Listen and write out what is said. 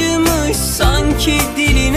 yapışmış sanki diline